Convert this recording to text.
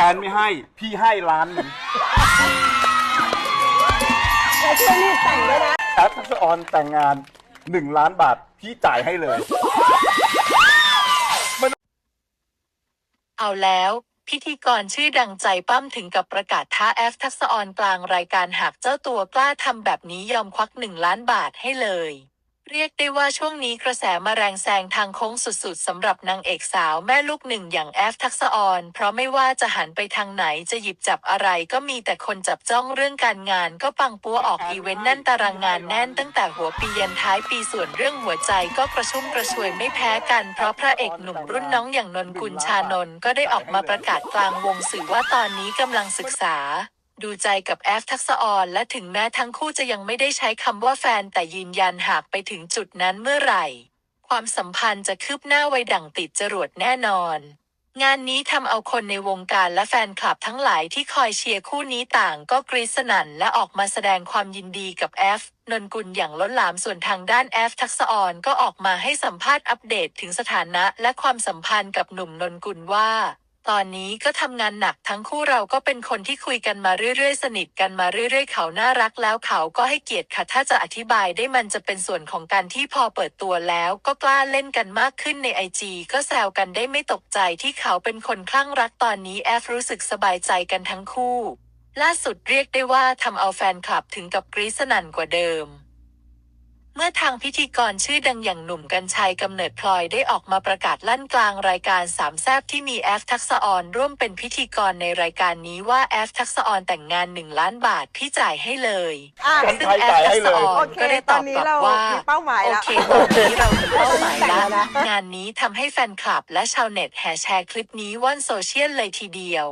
อนไม่ให้ พี่ให้ล้านหนึ่งแล้วช่วยรีบแต่งด้วยนะแอปทักษะออนแต่งงานหนึ่งล้านบาท พี่จ่ายให้เลย เอาแล้ว พิธีกรชื่อดังใจปั้มถึงกับประกาศท้าแอฟทักษะออนกลางรายการหากเจ้าตัวกล้าทำแบบนี้ยอมควักหนึ่งล้านบาทให้เลย เรียกได้ว่าช่วงนี้กระแสมาแรงแซงทางโค้งสุดๆสำหรับนางเอกสาวแม่ลูกหนึ่งอย่างแอฟทักษออนเพราะไม่ว่าจะหันไปทางไหนจะหยิบจับอะไรก็มีแต่คนจับจ้องเรื่องการงาน ก็ปังปัวออกอีเวนต์แน่นตารางงานแน่นตั้งแต่หัวปียันท้ายปีส่วนเรื่องหัวใจก็กระชุ่มกระชวยไม่แพ้กัน เพราะพระเอกหนุ่มรุ่นน้องอย่างนนกุลชานนท์ก็ได้ออกมาประกาศกลางวงสื่อว่าตอนนี้กำลังศึกษา ดูใจกับแอฟทักษออนและถึงแม้ทั้งคู่จะยังไม่ได้ใช้คำว่าแฟนแต่ยืนยันหากไปถึงจุดนั้นเมื่อไหร่ ความสัมพันธ์จะคืบหน้าไวดั่งติดจรวดแน่นอน งานนี้ทำเอาคนในวงการและแฟนคลับทั้งหลายที่คอยเชียร์คู่นี้ต่างก็กรีดสนั่นและออกมาแสดงความยินดีกับแอฟนนกุลอย่างล้นหลามส่วนทางด้านแอฟทักษออนก็ออกมาให้สัมภาษณ์อัปเดตถึงสถานะและความสัมพันธ์กับหนุ่มนนกุลว่า ตอนนี้ก็ทำงานหนักทั้งคู่เราก็เป็นคนที่คุยกันมาเรื่อยๆ สนิทกันมาเรื่อยๆ เขาน่ารักแล้วเขาก็ให้เกียรติค่ะ ถ้าจะอธิบายได้มันจะเป็นส่วนของการที่พอเปิดตัวแล้ว ก็กล้าเล่นกันมากขึ้นในไอจีก็แซวกันได้ไม่ตกใจที่เขาเป็นคนคลั่งรักตอนนี้แอฟรู้สึกสบายใจกันทั้งคู่ ล่าสุดเรียกได้ว่าทำเอาแฟนคลับถึงกับกรี๊ดสนั่นกว่าเดิม มื่อทางพิธีกรชื่อดังอย่างหนุ่มกัญชัยกำเนิดพลอยได้ออกมาประกาศลั่นกลางรายการสามแซบที่มีแอฟทักษะออนร่วมเป็นพิธีกรในรายการนี้ว่าแอฟทักษะออนแต่งงานหนึ่งล้านบาทพี่จ่ายให้เลยอะ ซึ่งแอฟทักษะออนก็ได้ตอบกลับว่า โอเคตอนนี้เรามีเป้าหมายโอแล้วเคตอนนี้เรามีเป้าหมายแล้วแต่งแล้วนะงานนี้ทำให้แฟนคลับและชาวเน็ตแห่แชร์คลิปนี้ว่อนโซเชียลเลยทีเดียว